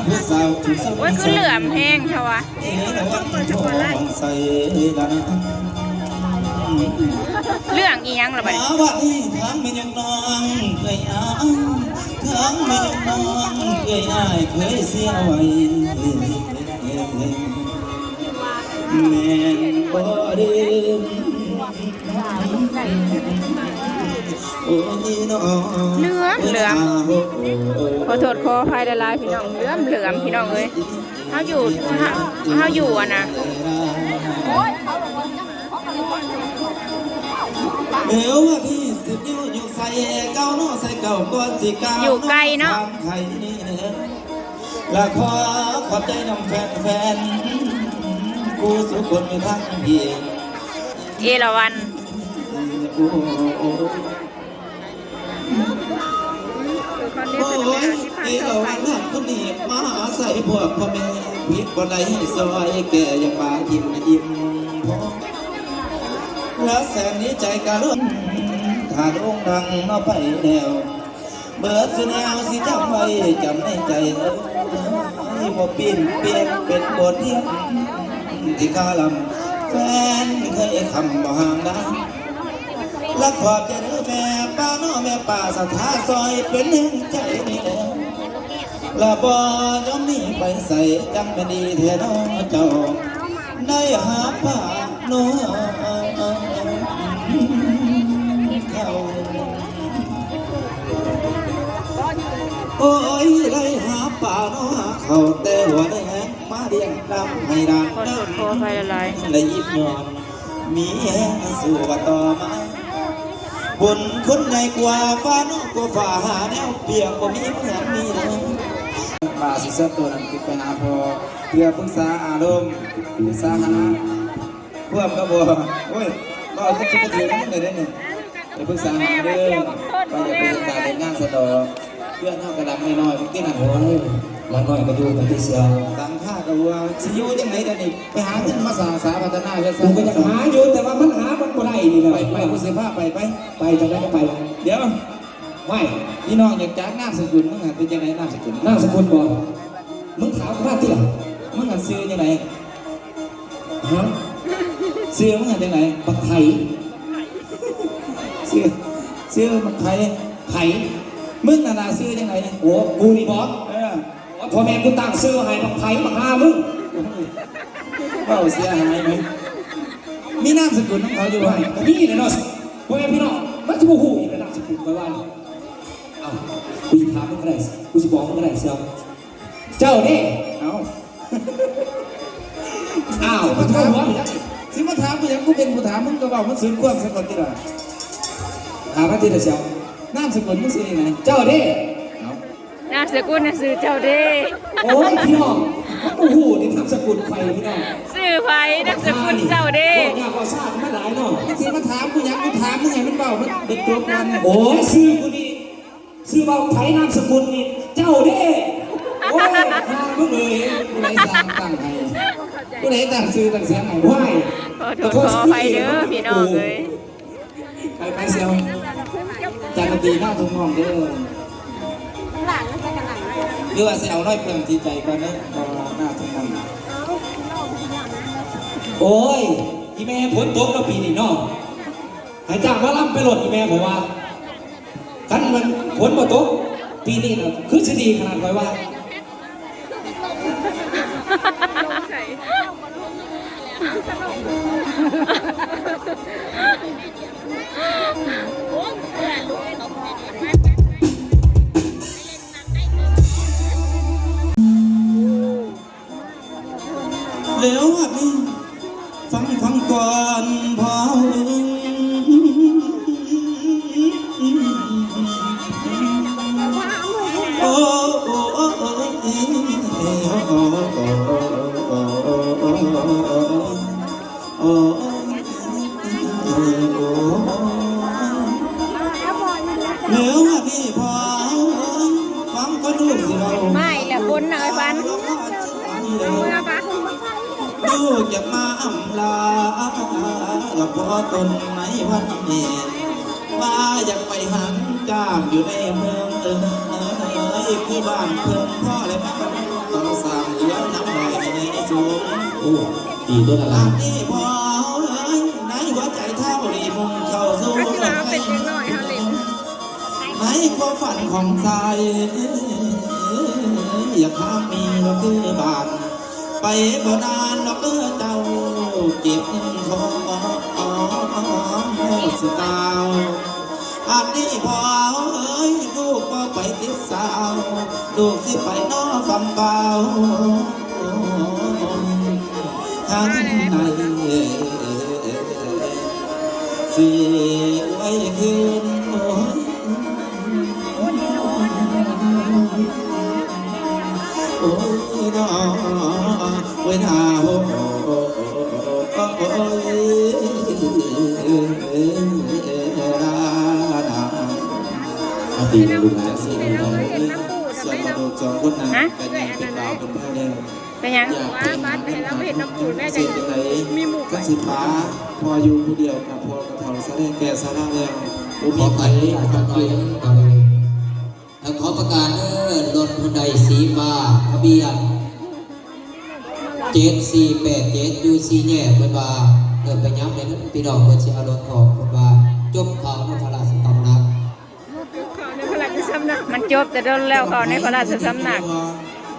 วผู้สาวโอ้ยคือเหลื่อมแห้งเทวะเอ๋ละวันทองใส่ละเรื่องอีหยังละบัดนี้ว่าที่ทางม่ยังนองเคยอ้างทางมียังนองเคยอ้ายเคยเสียไว้แม่นบ่เดิม เหลื่อมเหลื่อมขอโทษขออภัยหลายๆพี่น้องเหลื่อมเหลื่อมพี่น้องเอ้ยเฮาอยู่เฮาเฮาอยู่อะนะเดี๋ยวว่าที่สิบนิ้วอยู่ใส่เก้าน้อใส่เก่าก้อนสีเก้าอยู่ไกลเนาะไทยนี่เนอะและขอขอบใจน้องแฟนแฟนๆกูสุคนมีทั้งเพียงเอราวัน โอ้โอ้โอ้ยเอราวันหักคนนี้มาอาศัยพวกพ่อแม่พิษบ่ได้ให้ซอยแก่ยังปายิ้มยิ้มพอแล้วแสนนี้ใจกะลุ่นถ้าโด่งดังมาไปแนวเบิดสิแนวสิจำไว้จำในใจเอ้ยบ่ปีนเปลี่ยนเป็นบทเรียนที่กาลำแฟนเคยคำบ่ห่างได้และขอบใจเด้อแม่ ป้าน้อแม่ป้าสถาซอยเป็นแห่งใจนี่แหละและบ่ยอมหนีไปใส่จำเป็นดีแท้น้องเจ้าได้หาป่าโน้เขาโอ้ยได้หาป่าโน้เขาแต่ว่าได้แหงมาเรียงดำให้ดำขอโทษขออภัยหลายและยิบยอนมีแหงสู่ว่าต่อมา บนคนใหญ่กว่าฟ้าน้องกว่าฝ่าหาแนวเปียกบ่มีเหมือนมีเลยป่าสิเสตัวนั้นติดไปหาพอเพื่อปรึกษาอารมณ์ปรึกษาหาเพื่อมก็บอกโอ้ยก็จะคิดถึงนั่นเลยได้เนี่ยไปปรึกษาหาเด้อว่าจะเป็นการเล่นงานสะดอกเพื่อนเท่ากระดังน้อยๆที่หนั่นโอ้ย แล้วก็ไปดูกันที่เซียวตังค่ากับว่าสิอยูจังไหนเดี๋ยวนี้ไปหาเงินมาสร้างสาพัฒนาเฮ็ดกูก็จะหาอยู่แต่ว่ามันหามันบ่ได้นี่แหละไปไปกูเสียผ้าไปไปไปจะได้ก็ไป เดี๋ยวไม่พี่น้องอยากจ้างน้ำสกุลมึงหันเป็นยังไงน้ำสกุลนามสกุลบอกมึงถามกูว่าที่หลังมึงหันซื้อยังไงฮะซื้อมึงหันยังไงปักไทยซื้อซื้อมันไทยไผ่มึงน่ะน่ะซื้อยังไงโอ้กูนี่บอกเออ พ่อแม่กูตั้งซื้อให้ปักไผ่มาหามึงเบ้าเสียหายไหมมีน้ำสกุลของเขาอยู่ไหมก็นี่เลยเนาะพ่อแม่พี่น้องมันจะบ่ฮู้อีกแล้วนามสกุลไปว่านี่เอ้ากูจะถามมึงก็ได้กูจะบอกมึงก็ได้เซียวเจ้านี่เอาอ้าวสิมัมานโทถามษหัวอีกแล้วสิมาถามกูยังกูเป็นกูถามมึงก็บอกมันสูญความสกุลที่ไหนถามมาที่เดียวเซียวน้ำสกุลมึงซื้อยังไงเจ้านี่เอาๆนามสกุลน่ะซื้อเจ้าเด้โอ้ยพี่น้องโอ้โหนี่ทำสกุลไฟพี่น้องซื้อไผนามสกุลเจ้าเด้พวกงานก่อสร้างมันหลายเนาะสิมาถามกูยังกูถามมึงไงมันเบามันเป็นตัวกันเนี่ยโอ้ยซื้อกูนี่ซื้อเบาไทยนามสกุลนี่เจ้าเด้โอ้ยทางมึงเลยกูไหนสร้างตั้งให้กูไหนตั้งซื้อตั้งเสียงให้ว้ายขอโทษขออภัยเด้อพี่น้องเอ้ยไปไปเซียวจันทตีหน้าทุ่งห้องเด้อ หรือว่าสิเอาน้อยเพิ่มที่ใจก่อนเด้อบ่หน้าทุ่งห้องโอ้ยอีแม่ฝนตกแล้วปีนี้เนาะหายจากมาล่ำไปโหลดอีแม่ผมว่ากันมันฝนบ่ตกปีนี้น่ะคือสิดีขนาดไว้ว่าเเร็วอะนี่พอฟังก็ดูสิเราไม่แหละบนน่ะไอ้ปันเมื่อปะลูกอยากมาอำลากับพ่อตนในวันนี้ว่าอยากไปหันจ้ามอยู่ในเมืองเออคือบ้านเพื่อนพ่อและแม่ต้องสร้างเรือนน้ำลายในสูงโอ้ดีตัวละลาล้านนี่พอ ในความฝันของใจอยากหามีก็คือบาน ไปบ่นานดอกเออเจ้าเก็บเงินทองสิตาวอันนี้พอเอ้ยลูกก็ไปติดสาวลูกสิไปนอฟังเบาทางในสิไว้คือ โอ้ยน้อเวลาโอ้โอ้โอ้โอ้ยเอาดีลูกนะจะสิเราส่วนมาดูจองคนนั้นเป็นยังเป็นดาวเป็นแพ้แล้วเป็นยังอยากป็นบ้านไปแล้วเห็นน้ำปูนแม่จะยังไหนมีหมู่ก็สิฟ้าพออยู่ผู้เดียวกับพอกระเทาสะแดงแก่สะแล้วอุขมีไปไปกับไปอยู่แล้วขอ ประกาศเออรถฮุนไดสีฟ้าทะเบียนเจ็ดสี่แปดเจ็ดยูซีแย่เพิ่นว่าเดินไปย้ำเลยนะพี่น้องเพิ่นสิเอารถออกเพิ่นว่าจบข่าวในพระราชตำหนักในพระราชสำนักมันจบแต่โดนแล้วเขาในพระราชสำนัก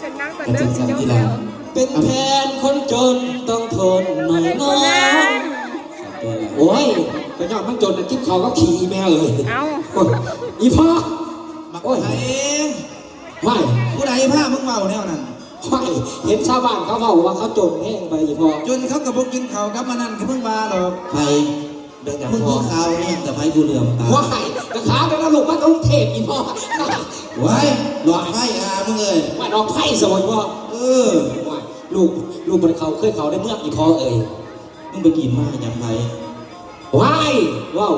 เป็นนักแต่เดิมสิจบแล้วเป็นแทนคนจนต้องทนหน่อยน้องโอ้ยก็ยอดมันจนนะกินข้าวก็ขี่แม่เอ้ยเอาโอ้ยอีพ่อมัก โอ้ยไทยไม่ผู้ใดผ้ามึงเมาแนวนั้นไม่เห็นชาวบ้านเขาเล่าว่าเขาจนแห้งไปอีพ่อจนเขากระบุกกินเขาวกับมานั่นคือเพิ่งมาหรอกไผเดินอย่างมึงพ่อมีข่าวเนี่ยแต่ไพ่กูเหลื่อมตาว้ายกระขาไปแล้วลูกมาต้องเทพอีพ่อไว้หลอดไฟอามึงเอ้ยว่าน้องไพ่สวยพ่อเออว้ายลูกลูกบนเขาเคยเขาได้เมื่ออีพ่อเอ่ยมึงไปกินมากยังไงว้ายว้าว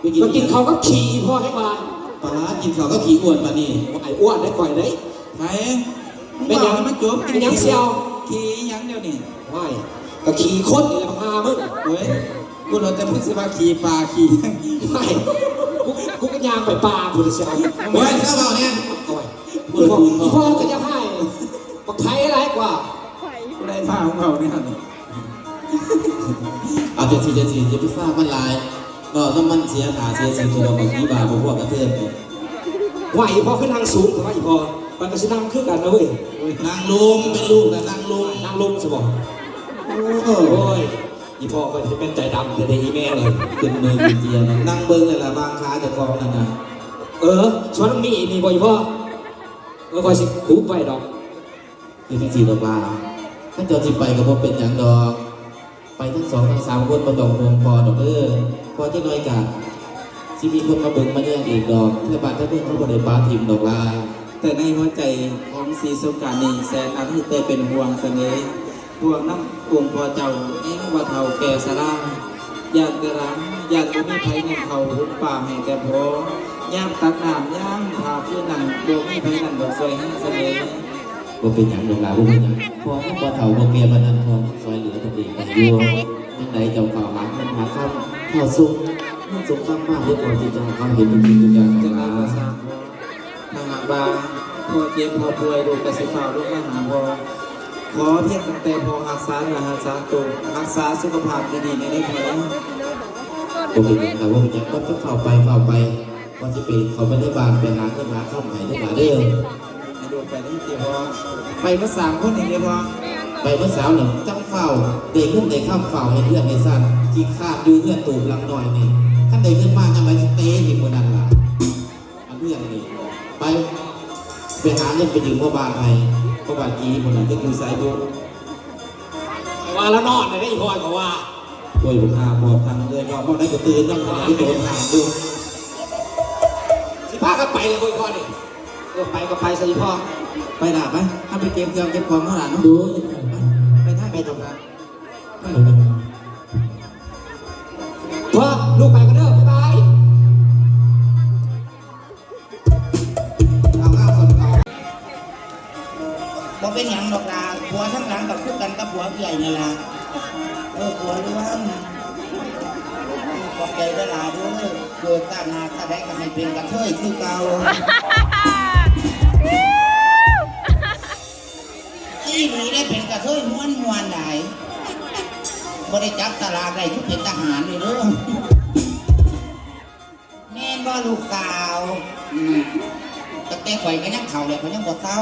ไปกินมากินเขาก็ขี่อีพ่อให้มา ปลากินเขาวก็ขี้อ้วนปะนี่ไอ้อ้วนได้ก่อยได้ไหนมึงบอกให้มันจบเป็นหยังเสี่ยวขี้หยังเดียวนี่ว้ายก็ขี่คนนี่แหละพามึงเว้ยกูเราจะพูดสิว่าขี้ปลาขี้หยังว้ายกูกูก็ยางไปป่าบุตรเชียวเว้ยเข้าเปล่าเนี่ยเอาไว้อีพ่ออีพ่อก็จะให้ปักไทยอะไรกว่ากูได้ผ้าของเขาเนี่ยเอาเจ็ดสี่เจ็ดสี่จะไปฟ้ามันลาย ก็ต้องมันเสียขาเสียสิ่งที่เราบอกขี้บาบอกพวกกระเทือนนี่ไหวพอขึ้นทางสูงแต่ว่าอีพอมันก็ชินั่งขึ้นกันนะเว้ยนางลุมเป็นลูกนะนางลุมนั่งลงสบอกโอ้โอ้ยอีพอก็จะเป็นใจดำแต่ในอีแม่เลยเป็นมือเป็นเจียนะนั่งเบิ้งเลยล่ะบางค้าจะกองนั่นนะเออชวนมีมีบ่อีพ่อเออคอยสิคูไปดอกคือที่สี่ตัวปลาถ้าเจ้าที่ไปก็พบเป็นอย่างดอก ไปทั้งสองทั้งสามคนมาดองวงพอดอกเออพอจะน้อยกันที่มีคนมาเบิ้งมาเนี่ยอีกดอกเพื่อบานเพื่อนเขาบริปาทิมดอกลาแต่ในหัวใจของสีสงการนี่แสนอาทิตย์แต่เป็นห่วงเสน่ห์ห่วงน้ำองค์พ่อเจ้าเองว่าเท่าแก่สลางญาติกระรังญาติบ่มีไผเงินเขาหุบป่าให้แต่พอย่ามตักน้ำย่ามพาเพื่อนนั่นบ่มีไผนั่นดอกสวยให้เสน่ห์ บ่เป็นหยังดอกลาบ่เป็นหยังพอพ่อเฒ่าบ่แก่ปานนั้นพอซอยเหลือตัวเองได้อยู่จังใดเจ้าฝ่าหาเงินหาคำเข้าสุขมันสงครามมากเรียกว่าที่จะเขาเห็นทุกสิ่งทุกอย่างจังได๋ว่าซะถ้าหากว่าพอเจ็บพอป่วยลูกกระสิฟ้าลูกมาหาพอขอเพียงแต่พอรักษาและรักษาตัวรักษาสุขภาพดีๆในได้พอแล้วผมเห็นแต่ว่ามันยังก็ต้องเข้าไปเข้าไปว่าจะไปเขาไม่ได้บานไปหาเงินหาข้าใหม่ได้มาเด้อ ไปนี่เดียวพอไปเมื่อสามคนเองเดียวพอไปเมื่อสาวหนึ่งจังเฝ้าเด็กขึ้นเด็กข้ามเฝ้าให้เพื่อนในสั้นขี้ขาดดูเพื่อนตูบลังหน่อยนี่ถ้าเด็กขึ้นมากยังไงเตะอีกคนนั้นล่ะเอาเรื่องนี้ไปไปหาเงินไปยืมพ่อบานไทยพ่อบานกีคนนั้นก็คือสายบุญว่าแล้วนอนเลยได้อีพ่อก็ว่าป่วยบุคคาปอดทางเลยก็พอได้ก็ตื่นต้องทำที่โดนถามดูสิพากันไปเลยบ่อีพ่อนี่ เออไปก็ไปสิพ่อไปหนาไหมถ้าไปเก็บเครื่องเก็บของเท่าไหร่เนาะดูไปท่าไปตรงนั้นพ่อลูกไปกันเด้อบ๊ายบายเอาข้าวสนเขาบ่เป็นหยังดอกลาผัวทั้งหลังกับคู่กันกับผัวใหญ่นั่นล่ะเออผัวเรื่อ เกิดาติหน้าชาติใดก็ให้เป็นกระเทยคือเก่าอีหลีได้เป็นกระเทยม้วนม้วนไหนบริจับตลาดได้ทุกเป็นทหารเลยเด้อแม่นบ่ลูกสาวอืแต่แต่ข่อยก็ยังเข่าเลยเขายังบ่เศร้า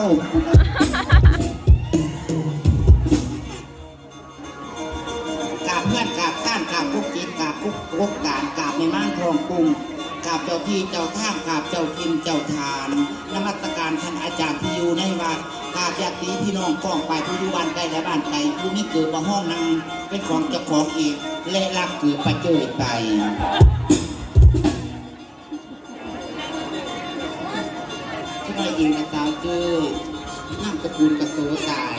การเพื่อนการข้านการคุกกิ๊การคุกกุ๊กการกั ในม่านทองกรุงกราบเจ้าที่เจ้าท่ามกราบเจ้ากินเจ้าทานนมัสการท่านอาจารย์ที่อยู่ในวัดกราบญาติพี่น้องกองไปผู้อยู่บ้านไกลและบ้านไกลผู้นี้เกิดมาห้องนางเป็นของเจ้าของเองและรักเกิดประเจิดไปที่น้อยเองนะสาวเจ้ยนั่งตระกูลกระโสตาย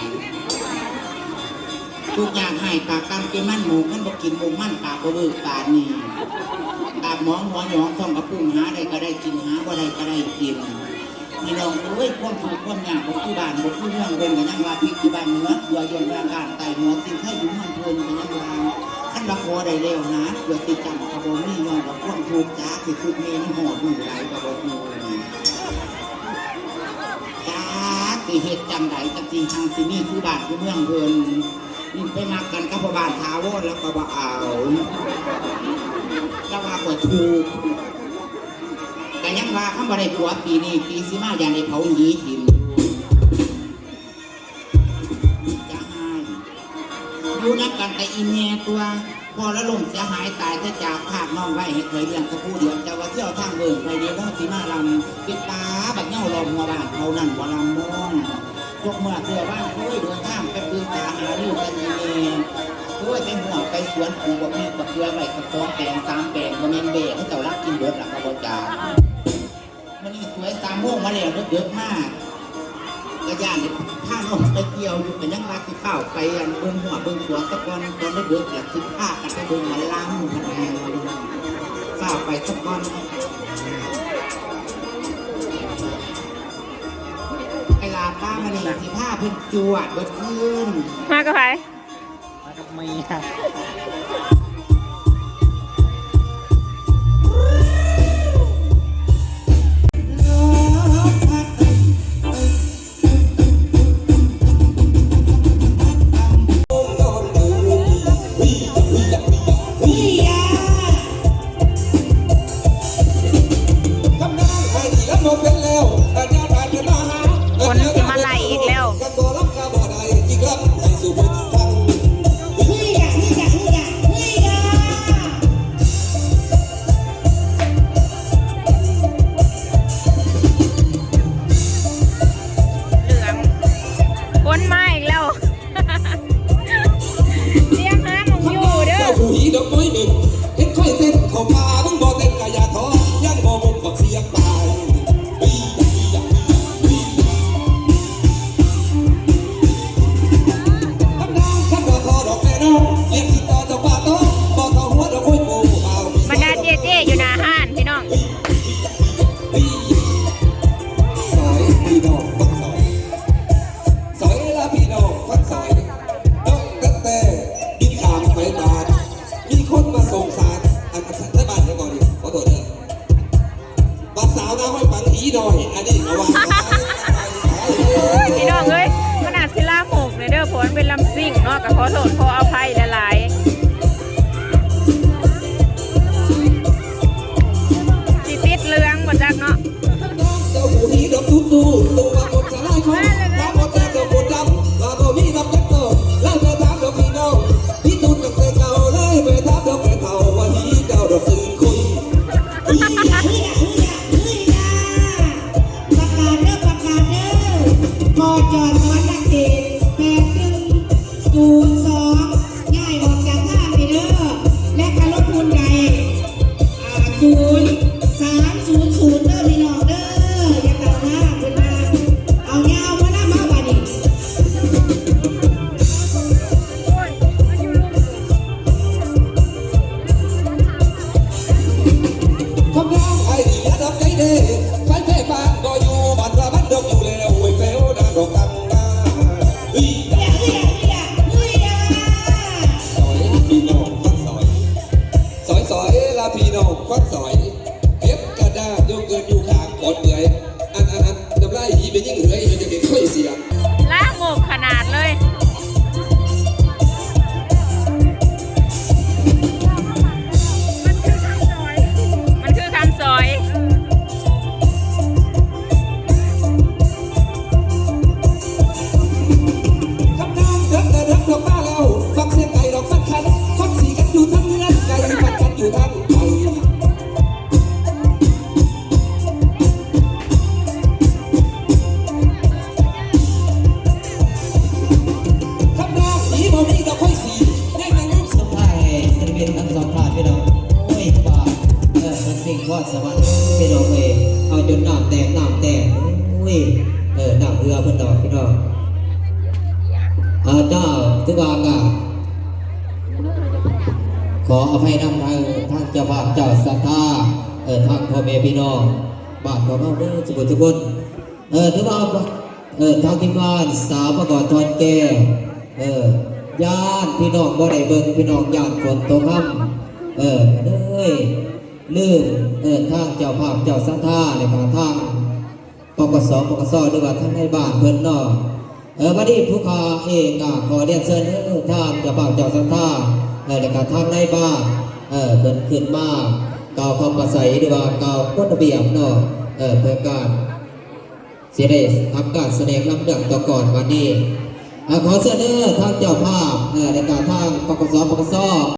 ทุกอย่างให้ปากกำเกมันหมูขั้นบอกกินหมูมันปากกระเบิกปากนี่ มองหัวหยองท่องกระปุ้งหาใดก็ได้กินหาว่าใดก็ได้กินนี่น้องเอ้ยความถูกความยากของที่บ้านบทที่เรื่องเป็นกันยังว่าพิกที่บ้านเนื้อตัวยนร่างกายไตหัวสิ่งให้ยุ่มันเพลินกันยังว่าขั้นละคอได้เร็วนะเพื่อติดจำกระบอกนี่ยอนกับความถูกจ้าคือทุกเมนหอดหูไหลกระบอกนูจ้าสิเหตุจังใดจังจริงทางสิมีคือบ้านคือเมืองเพลินนี่ไปมากันกับพบ้านทาวอนแล้วก็บ่เอา แล้วว่าก็ถูกแต่ยังว่าคำบ่ได้ผัวปีนี้ปีสิมาอย่างได้เผาหนีถิ่มจะหายอยู่นักกันแต่อีเมียตัวพอแล้วลมเสียหายตายจะจากภาคน้องไว้ให้เคยเลี้ยงตะปูเดียวจะว่าเที่ยวทางเบิ่งไปเดียวต้องสิมาลำปิดตาบัดเงาลมหัวบ้านเขานั่นบ่ลำมองพวกเมื่อเสือบ้านเคยเดินทางไปปรึกษาหารือกันเอง เคยไปหัวไปสวนปูบักมีบักเกลือไว้กับสองแปลงสามแปลงบ่แม่นเบ้ให้เจ้ารักกินเบิดหลักกบจามันนี่สวยสามโมงมาแล้วรถเยอะมากกระยานเลยพาน้องไปเกี่ยวอยู่เป็นยังว่าสิเฝ้าไปอันเบิ่งหัวเบิ่งสวนตะกอนตอนรถเยอะหลักสิพากันไปเบิ่งหมันล่ำคะแนนเฝ้าไปตะกอนไอลาป้ามานี่สิผ้าเพิ่นจวดเบิดขึ้นมากับไผ มา สมาธิพี่น้องเลยเอาจนหนามแตกหนามแตกอุ้ยเออหนามเอือเพื่อนดอกพี่น้องอาเจ้าทุกวานอะขออภัยนำทางท่านเจ้าภาพเจ้าสัทธาเออทางพ่อแม่พี่น้องบาทของเราเด้อสุบุทุกคนเออทุกว่าเออทางที่บ้านสาวประกอบทอนแก่เออญาติพี่น้องบ่ได้เบิ่งพี่น้องญาติฝนตกค่ำเออเด้อ ลืมเออทางเจ้าภาพเจ้าศรัทธาในทางทางปกสปกสหรือว่าท่านในบ้านเพิ่นนาะเออวันนี้ผู้ค้าเองก็ขอเรียนเชิญท่านเจ้าบ่าวเจ้าสังฆาเออแล้วก็ทางในบ้านเออเพิ่นขึ้นมาก่าวคำประสัยหรือว่าก่าวกฎระเบียบนาะเออเพื่อการเสียได้ทำการแสดงลำดับต่อก่อนวันนี้ขอเชิญเด้อทางเจ้าภาพเออในการทางปกสปกส